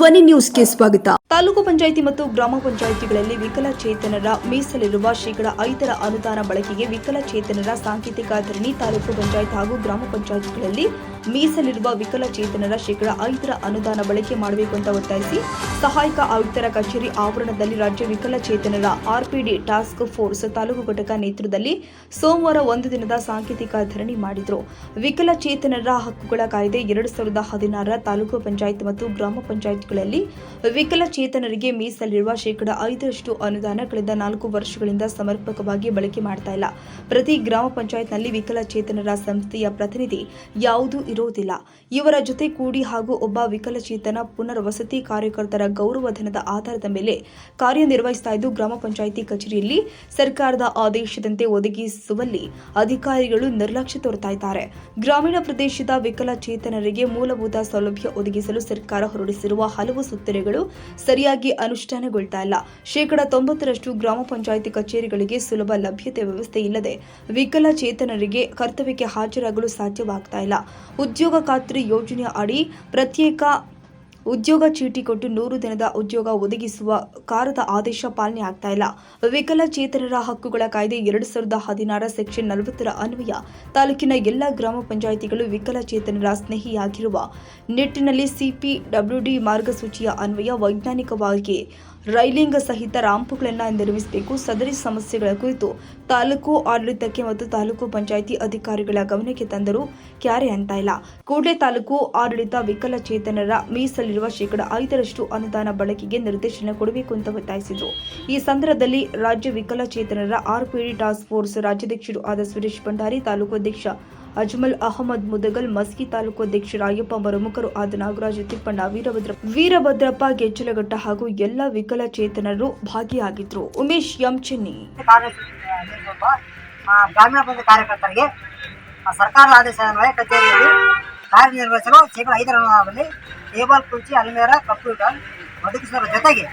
ಧ್ವನಿ ನ್ಯೂಸ್ಗೆ ಸ್ವಾಗತ. ತಾಲೂಕು ಪಂಚಾಯಿತಿ ಮತ್ತು ಗ್ರಾಮ ಪಂಚಾಯಿತಿಗಳಲ್ಲಿ ವಿಕಲಚೇತನರ ಮೀಸಲಿರುವ ಶೇಕಡ ಐದರ ಅನುದಾನ ಬಳಕೆಗೆ ವಿಕಲಚೇತನರ ಸಾಂಕೇತಿಕ ಧರಣಿ ತಾಲೂಕು ಪಂಚಾಯತ್ ಹಾಗೂ ಗ್ರಾಮ ಪಂಚಾಯಿತಿಗಳಲ್ಲಿ ಮೀಸಲಿರುವ ವಿಕಲಚೇತನರ ಶೇಕಡ ಐದರ ಅನುದಾನ ಬಳಕೆ ಮಾಡಬೇಕು ಅಂತ ಒತ್ತಾಯಿಸಿ ಸಹಾಯಕ ಆಯುಕ್ತರ ಕಚೇರಿ ಆವರಣದಲ್ಲಿ ರಾಜ್ಯ ವಿಕಲಚೇತನರ ಆರ್ಪಿಡಿ ಟಾಸ್ಕ್ ಫೋರ್ಸ್ ತಾಲೂಕು ಘಟಕ ನೇತೃತ್ವದಲ್ಲಿ ಸೋಮವಾರ ಒಂದು ದಿನದ ಸಾಂಕೇತಿಕ ಧರಣಿ ಮಾಡಿದರು. ವಿಕಲಚೇತನರ ಹಕ್ಕುಗಳ ಕಾಯ್ದೆ ಎರಡು ಸಾವಿರದ ಹದಿನಾರರ ತಾಲೂಕು ಪಂಚಾಯತ್ ಮತ್ತು ಗ್ರಾಮ ಪಂಚಾಯತ್ಗಳಲ್ಲಿ ವಿಕಲಚೇತನರಿಗೆ ಮೀಸಲಿರುವ ಶೇಕಡ ಐದರಷ್ಟು ಅನುದಾನ ಕಳೆದ ನಾಲ್ಕು ವರ್ಷಗಳಿಂದ ಸಮರ್ಪಕವಾಗಿ ಬಳಕೆ ಮಾಡ್ತಾ ಇಲ್ಲ. ಪ್ರತಿ ಗ್ರಾಮ ಪಂಚಾಯತ್ನಲ್ಲಿ ವಿಕಲಚೇತನರ ಸಂಸ್ಥೆಯ ಪ್ರತಿನಿಧಿ ಯಾವುದೂ ಇರೋದಿಲ್ಲ ಇವರ ಜೊತೆ ಕೂಡಿ ಹಾಗೂ ಒಬ್ಬ ವಿಕಲಚೇತನ, ಪುನರ್ವಸತಿ ಕಾರ್ಯಕರ್ತರ ಗೌರವಧನದ ಆಧಾರದ ಮೇಲೆ ಕಾರ್ಯನಿರ್ವಹಿಸ್ತಾ ಇದ್ದು, ಗ್ರಾಮ ಪಂಚಾಯಿತಿ ಕಚೇರಿಯಲ್ಲಿ ಸರ್ಕಾರದ ಆದೇಶದಂತೆ ಒದಗಿಸುವಲ್ಲಿ ಅಧಿಕಾರಿಗಳು ನಿರ್ಲಕ್ಷ್ಯ ತೋರ್ತಾ ಇದ್ದಾರೆ. ಗ್ರಾಮೀಣ ಪ್ರದೇಶದ ವಿಕಲಚೇತನರಿಗೆ ಮೂಲಭೂತ ಸೌಲಭ್ಯ ಒದಗಿಸಲು ಸರ್ಕಾರ ಹೊರಡಿಸಿರುವ ಹಲವು ಸುತ್ತರೆಗಳು ಸರಿಯಾಗಿ ಅನುಷ್ಠಾನಗೊಳ್ತಾ ಇಲ್ಲ. ಶೇಕಡ ತೊಂಬತ್ತರಷ್ಟು ಗ್ರಾಮ ಪಂಚಾಯಿತಿ ಕಚೇರಿಗಳಿಗೆ ಸುಲಭ ಲಭ್ಯತೆ ವ್ಯವಸ್ಥೆ ಇಲ್ಲದೆ ವಿಕಲಚೇತನರಿಗೆ ಕರ್ತವ್ಯಕ್ಕೆ ಹಾಜರಾಗಲು ಸಾಧ್ಯವಾಗ್ತಾ ಇಲ್ಲ. ಉದ್ಯೋಗ ಖಾತ್ರಿ ಯೋಜನೆ ಅಡಿ ಪ್ರತ್ಯೇಕ ಉದ್ಯೋಗ ಚೀಟಿ ಕೊಟ್ಟು ನೂರು ದಿನದ ಉದ್ಯೋಗ ಒದಗಿಸುವ ಕಾರದ ಆದೇಶ ಪಾಲನೆ ಆಗ್ತಾ ಇಲ್ಲ. ವಿಕಲಚೇತನರ ಹಕ್ಕುಗಳ ಕಾಯ್ದೆ ಎರಡು ಸಾವಿರದ ಹದಿನಾರ ಸೆಕ್ಷನ್ ನಲವತ್ತರ ಅನ್ವಯ ತಾಲೂಕಿನ ಎಲ್ಲ ಗ್ರಾಮ ಪಂಚಾಯಿತಿಗಳು ವಿಕಲಚೇತನರ ಸ್ನೇಹಿಯಾಗಿರುವ ನಿಟ್ಟಿನಲ್ಲಿ ಸಿಪಿಡಬ್ಲ್ಯೂಡಿ ಮಾರ್ಗಸೂಚಿಯ ಅನ್ವಯ ವೈಜ್ಞಾನಿಕವಾಗಿ ರೈಲಿಂಗ್ ಸಹಿತ ರಾಂಪುಗಳನ್ನು ನಿರ್ಮಿಸಬೇಕು. ಸದರಿ ಸಮಸ್ಯೆಗಳ ಕುರಿತು ತಾಲೂಕು ಆಡಳಿತಕ್ಕೆ ಮತ್ತು ತಾಲೂಕು ಪಂಚಾಯಿತಿ ಅಧಿಕಾರಿಗಳ ಗಮನಕ್ಕೆ ತಂದರೂ ಕ್ಯಾರೆ ಅಂತ ಇಲ್ಲ. ಕೂಡಲೇ ತಾಲೂಕು ಆಡಳಿತ ವಿಕಲಚೇತನರ ಮೀಸಲಿರುವ ಶೇಕಡ ಐದರಷ್ಟು ಅನುದಾನ ಬಳಕೆಗೆ ನಿರ್ದೇಶನ ಕೊಡಬೇಕು ಅಂತ ಒತ್ತಾಯಿಸಿದರು. ಈ ಸಂದರ್ಭದಲ್ಲಿ ರಾಜ್ಯ ವಿಕಲಚೇತನರ ಆರ್ಪಿಡಿ ಟಾಸ್ಕ್ ಫೋರ್ಸ್ ರಾಜ್ಯಾಧ್ಯಕ್ಷರು ಆದ ಸುರೇಶ್ ಭಂಡಾರಿ, ತಾಲೂಕು ಅಧ್ಯಕ್ಷ ಅಜ್ಮಲ್ ಅಹಮದ್ ಮುದಗಲ್ ಮಸ್ಕಿ ತಾಲೂಕು ಅಧ್ಯಕ್ಷ ರಾಯಪ್ಪ ಪ್ರಮುಖರು ಆದ ನಾಗರಾಜ ತಿಪ್ಪಣ್ಣ ವೀರಭದ್ರ ವೀರಭದ್ರಪ್ಪ ಗೆಜ್ಜಲಘಟ್ಟ ಹಾಗೂ ಎಲ್ಲ ವಿಕಲಚೇತನರು ಭಾಗಿಯಾಗಿದ್ರು. ಉಮೇಶ್ ಎಂ ಚೆನ್ನಿ. ಕಾರ್ಯನಿರ್ವಹಿಸುವ ಆ, ಗ್ರಾಮೀಣ ಪಂಚಾಯತ್ ಕಾರ್ಯಕರ್ತರಿಗೆ ಸರ್ಕಾರ ಆದೇಶದ ಅನ್ವಯ ಕಚೇರಿಯಲ್ಲಿ ಕಾರ್ಯನಿರ್ವಹಿಸಲು ಶೇಕಡ ಐದರ ಟೇಬಲ್ ಕುರ್ಚಿ ಅಲ್ಮೇರ ಕಂಪ್ಯೂಟರ್ ಒದಗಿಸುವ ಜೊತೆಗೆ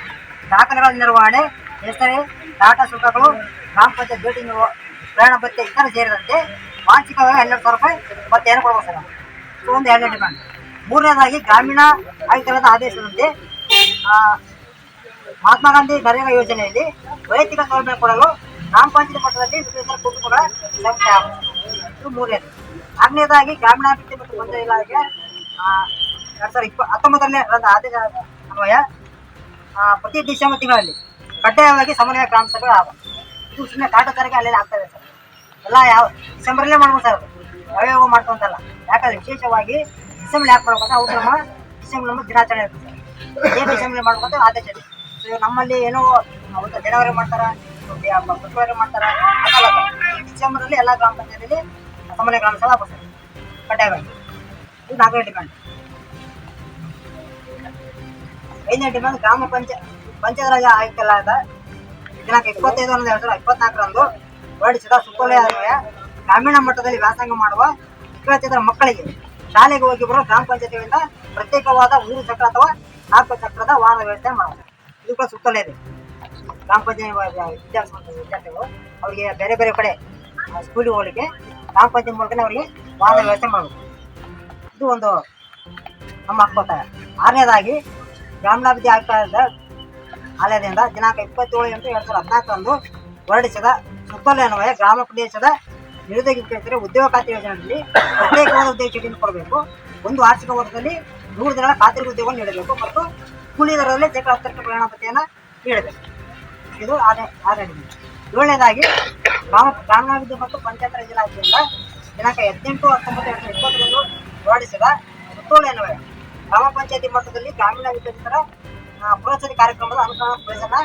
ದಾಖಲೆಗಳ ನಿರ್ವಹಣೆ ಹೆಸರೇ ಟಾಟಾ ಶುಲ್ಕಗಳು ಗ್ರಾಮ ಪಂಚಾಯತ್ ಭೇಟಿ ಪ್ರಯಾಣ ಭತ್ಯೆ ಇತರ ಸೇರಿದಂತೆ ಮಾಸಿಕವಾಗಿ ಹನ್ನೆರಡು ಸಾವಿರ ರೂಪಾಯಿ ಭತ್ಯೆಯನ್ನು ಕೊಡಬೇಕು ಸರ್. ಇದು ಒಂದು ಎರಡನೇ ಡಿಮ್ಯಾಂಡ್ ಮೂರನೇದಾಗಿ ಗ್ರಾಮೀಣ ಆಯುಕ್ತರಾದ ಆದೇಶದಂತೆ ಮಹಾತ್ಮ ಗಾಂಧಿ ನರೇಗಾ ಯೋಜನೆಯಲ್ಲಿ ವೈಯಕ್ತಿಕ ಸೌಲಭ್ಯ ಕೊಡಲು ಗ್ರಾಮ ಪಂಚಾಯತ್ ಮಟ್ಟದಲ್ಲಿ ವಿಕೇಂದ್ರ ಕುಟುಂಬಗಳ ಸಂಖ್ಯೆ ಇದು ಮೂರನೇದು. ನಾಲ್ಕನೇದಾಗಿ ಗ್ರಾಮೀಣಾಭಿವೃದ್ಧಿ ಮತ್ತು ಪಂಚಾಯತ್ ಇಲಾಖೆ ಎರಡ್ ಸಾವಿರದ ಇಪ್ಪ ಹತ್ತೊಂಬತ್ತನೇ ಆದೇಶ ಅನ್ವಯ ಪ್ರತಿ ಡಿಸೆಂಬರ್ ತಿಂಗಳಲ್ಲಿ ಕಡ್ಡಾಯವಾಗಿ ಸಮನ್ವಯ ಗ್ರಾಮ ಸಭೆ ಇದು ಸುಮ್ಮನೆ ಕಾಟುಗಾರಿಕೆ ಅಲ್ಲೆಲ್ಲ ಆಗ್ತದೆ ಸರ್. ಎಲ್ಲ ಯಾವ ಡಿಸೆಂಬರ್ಲೇ ಮಾಡ್ಬೋದು ಸರ್. ಯಾವ್ಯಾವ ಮಾಡ್ಕೊಂತಲ್ಲ ಯಾಕಂದ್ರೆ ವಿಶೇಷವಾಗಿ ಡಿಸೆಂಬರ್ ಯಾಕೆ ಮಾಡ್ಬೇಕು ಅಂದ್ರೆ ಅವ್ರು ನಮ್ಮ ಡಿಸೆಂಬರ್ ನಮ್ಮ ದಿನಾಚರಣೆ ಇರ್ತದೆ ಏನು ಡಿಸೆಂಬರ್ ಮಾಡ್ಬೇಕಂತ ಆದೇಶ ನಮ್ಮಲ್ಲಿ ಏನೋ ಒಂದು ಜನವರಿ ಮಾಡ್ತಾರ ಫೆಬ್ರವರಿ ಮಾಡ್ತಾರ ಸರ್. ಡಿಸೆಂಬರಲ್ಲಿ ಎಲ್ಲ ಗ್ರಾಮ ಪಂಚಾಯತಿಯಲ್ಲಿ ಸಾಮಾನ್ಯ ಗ್ರಾಮ ಸಲ ಆಗ್ಬೋದು ಕಡ್ಡಾಯವಾಗಿ ಇದು ನಾಲ್ಕನೇ ಡಿಮ್ಯಾಂಡ್ ಐದನೇ ಡಿಮ್ಯಾಂಡ್ ಗ್ರಾಮ ಪಂಚಾಯತ್ ಪಂಚಾಯತ್ ರಾಜ ಆಯುಕ್ತಲಾದ ದಿನಾಂಕ ಇಪ್ಪತ್ತೈದು ಹನ್ನೊಂದು ಎರಡು ಸಾವಿರದ ಇಪ್ಪತ್ನಾಲ್ಕರಂದು ಹೊರಡಿಸಿದ ಸುತ್ತೋಲೆಯ ಅನ್ವಯ ಗ್ರಾಮೀಣ ಮಟ್ಟದಲ್ಲಿ ವ್ಯಾಸಂಗ ಮಾಡುವ ವಿಕಲಚೇತರ ಮಕ್ಕಳಿಗೆ ಶಾಲೆಗೆ ಹೋಗಿ ಬರುವ ಗ್ರಾಮ ಪಂಚಾಯತಿಯಿಂದ ಪ್ರತ್ಯೇಕವಾದ ಮೂರು ಚಕ್ರ ಅಥವಾ ನಾಲ್ಕು ಚಕ್ರದ ವಾಹನ ವ್ಯವಸ್ಥೆ ಮಾಡಬೇಕು. ಇದು ಕೂಡ ಸುತ್ತಲೇ ಇದೆ. ಗ್ರಾಮ ಪಂಚಾಯತ್ ವಿದ್ಯಾರ್ಥಿ ವಿದ್ಯಾರ್ಥಿಗಳು ಅವರಿಗೆ ಬೇರೆ ಬೇರೆ ಕಡೆ ಸ್ಕೂಲಿಗೆ ಹೋಗಲಿಕ್ಕೆ ಗ್ರಾಮ ಪಂಚಾಯತಿ ಮೂಲಕನೇ ಅವರಿಗೆ ವಾಹನ ವ್ಯವಸ್ಥೆ ಮಾಡಬೇಕು. ಇದು ಒಂದು ನಮ್ಮ ಹಕ್ಕು ಒತ್ತಾಯ ಆರನೇದಾಗಿ ಗ್ರಾಮೀಣಾಭಿವೃದ್ಧಿ ಆಯುಕ್ತರಾದ ಆಲಯದಿಂದ ದಿನಾಂಕ ಇಪ್ಪತ್ತೇಳು ಎಂಟು ಎರಡು ಸಾವಿರದ ಹದಿನಾಲ್ಕರಂದು ಹೊರಡಿಸಿದ ಸುತ್ತೋಲೆ ಅನ್ವಯ ಗ್ರಾಮ ಪ್ರದೇಶದ ನಿರುದ್ಯೋಗ ಕೇಳ್ತಾರೆ ಉದ್ಯೋಗ ಖಾತೆ ಯೋಜನೆಯಲ್ಲಿ ಪ್ರತ್ಯೇಕವಾದ ಉದ್ಯೋಗ ಚೀಟಿಯನ್ನು ಕೊಡಬೇಕು ಒಂದು ಆರ್ಥಿಕ ವರ್ಷದಲ್ಲಿ ನೂರು ದಿನಗಳ ಖಾತರಿ ಉದ್ಯೋಗವನ್ನು ನೀಡಬೇಕು ಮತ್ತು ಕೂಲಿ ದರದಲ್ಲಿ ಶೇಕಡ ಹತ್ತರಷ್ಟು ಪ್ರಯಾಣ ಪತ್ತೆಯನ್ನು ನೀಡಬೇಕು ಇದು ಆದಾಯ. ಏಳನೇದಾಗಿ ಗ್ರಾಮ, ಗ್ರಾಮೀಣಾಭಿವೃದ್ಧಿ ಮತ್ತು ಪಂಚಾಯತ್ ಇಲಾಖೆಯಿಂದ ದಿನಾಂಕ ಹದಿನೆಂಟು ಹತ್ತೊಂಬತ್ತು ಎರಡು ಸಾವಿರದ ಇಪ್ಪತ್ತರಂದು ಹೊರಡಿಸಿದ ಸುತ್ತೋಲೆ ಅನ್ವಯ ಗ್ರಾಮ ಪಂಚಾಯತಿ ಮಟ್ಟದಲ್ಲಿ ಗ್ರಾಮೀಣ ವಿಕಸಿತರ ಕಾರ್ಯಕ್ರಮದ ಅನುಷ್ಠಾನ ಪ್ರಯೋಜನ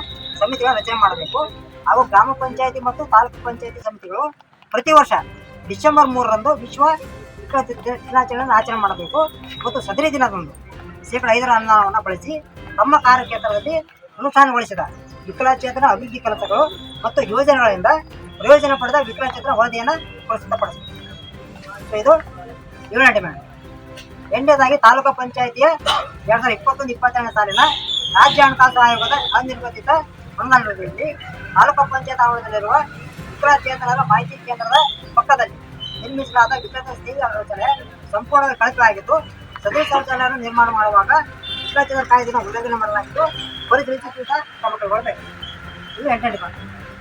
ಸಮಿತಿಗಳ ರಚನೆ ಮಾಡಬೇಕು. ಹಾಗೂ ಗ್ರಾಮ ಪಂಚಾಯತಿ ಮತ್ತು ತಾಲೂಕು ಪಂಚಾಯತಿ ಸಮಿತಿಗಳು ಪ್ರತಿ ವರ್ಷ ಡಿಸೆಂಬರ್ ಮೂರರಂದು ವಿಶ್ವ ದಿನಾಚರಣೆಯನ್ನು ಆಚರಣೆ ಮಾಡಬೇಕು. ಮತ್ತು ಸದರಿ ದಿನದಂದು ಶೇಕಡ ಐದರ ಅನ್ನವನ್ನು ಬಳಸಿ ತಮ್ಮ ಕಾರ್ಯಕ್ಷೇತ್ರದಲ್ಲಿ ಅನುಷ್ಠಾನಗೊಳಿಸಿದ ವಿಕಲಚೇತನ ಅಭಿವೃದ್ಧಿ ಕೆಲಸಗಳು ಮತ್ತು ಯೋಜನೆಗಳಿಂದ ಪ್ರಯೋಜನ ಪಡೆದ ವಿಕಲಚೇತನ ವರದಿಯನ್ನು ಪ್ರಸ್ತುತಪಡಿಸಬೇಕು ಸೊ ಇದು ಏಳನೇ ಡಿಮ್ಯಾಂಡ್ ಎಂಟನೇದಾಗಿ ತಾಲೂಕು ಪಂಚಾಯಿತಿಯ ಎರಡು ಸಾವಿರದ ಇಪ್ಪತ್ತೊಂದು, ಇಪ್ಪತ್ತೆರಡನೇ ಸಾಲಿನ ರಾಜ್ಯ ಹಣಕಾಸು ಆಯೋಗದ ಅನಿರ್ಬಂಧಿತ ಅನುದಾನದಲ್ಲಿ ತಾಲೂಕು ಪಂಚಾಯತ್ ಆವರಣದಲ್ಲಿರುವ ವಿಕಲಚೇತನರ ಮಾಹಿತಿ ಕೇಂದ್ರದ ಪಕ್ಕದಲ್ಲಿ ನಿರ್ಮಿಸಲಾದ ವಿಕಲಚೇತನ ಯೋಜನೆ ಸಂಪೂರ್ಣ ಸಂಪೂರ್ಣವಾಗಿ ಕಳಪೆ ಆಗಿದ್ದು ಶೌಚಾಲಯವನ್ನು ನಿರ್ಮಾಣ ಮಾಡುವಾಗ ವಿಕಲಚೇತನ ಕಾಯ್ದೆನ ಉಲ್ಲಂಘನೆ ಮಾಡಲಾಗಿದ್ದು ಕೂಡ ಕ್ರಮ ಕೈಗೊಳ್ಳಬೇಕು. ಇದು ಎಂಟನೇ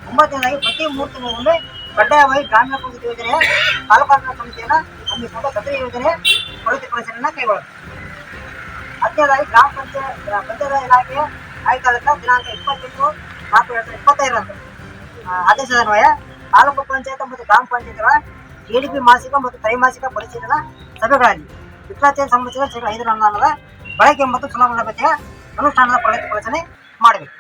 ಒಂಬತ್ತನೇದಾಗಿ ಪ್ರತಿ ಮೂರು ತಿಂಗಳಿಗೊಮ್ಮೆ ಕಡ್ಡಾಯವಾಗಿ ಗ್ರಾಮೀಣ ಪಂಚಾಯತ್ ಯೋಜನೆಯ ತಾಲೂಕಾಡಳಿತ ಸಮಿತಿಯನ್ನು ಹಮ್ಮಿಕೊಂಡು ಸದರಿ ಯೋಜನೆ ಪ್ರಗತಿ ಪರಿಶೀಲನೆ ಕೈಗೊಳ್ಳಬೇಕು. ಹತ್ತನೇದಾಗಿ ಗ್ರಾಮ ಪಂಚಾಯತ್ ಪಂಚಾಯತ್ ಇಲಾಖೆಯ ಆಯುಕ್ತಾಲಯದ ದಿನಾಂಕ ಇಪ್ಪತ್ತೆಂಟು ನಾಲ್ಕು ಎರಡು ಸಾವಿರದ ಇಪ್ಪತ್ತೈದರಂದು ಆ, ಆದೇಶದ ಅನ್ವಯ ತಾಲೂಕು ಪಂಚಾಯತ್ ಮತ್ತು ಗ್ರಾಮ ಪಂಚಾಯತ್ಗಳ ಪಿ ಮಾಸಿಕ ಮತ್ತು ತ್ರೈಮಾಸಿಕ ಪರಿಶೀಲನಾ ಸಭೆಗಳಲ್ಲಿ ವಿಕಲಾಚೇತನ ಸಂಬಂಧಿಸಿದ ಐದರ ಅನುದಾನದ ಬಳಕೆ ಮತ್ತು ಚುನಾವಣಾ ಬಗ್ಗೆ ಅನುಷ್ಠಾನದ ಪ್ರಗತಿ ಪರಿಶೀಲನೆ ಮಾಡಬೇಕು.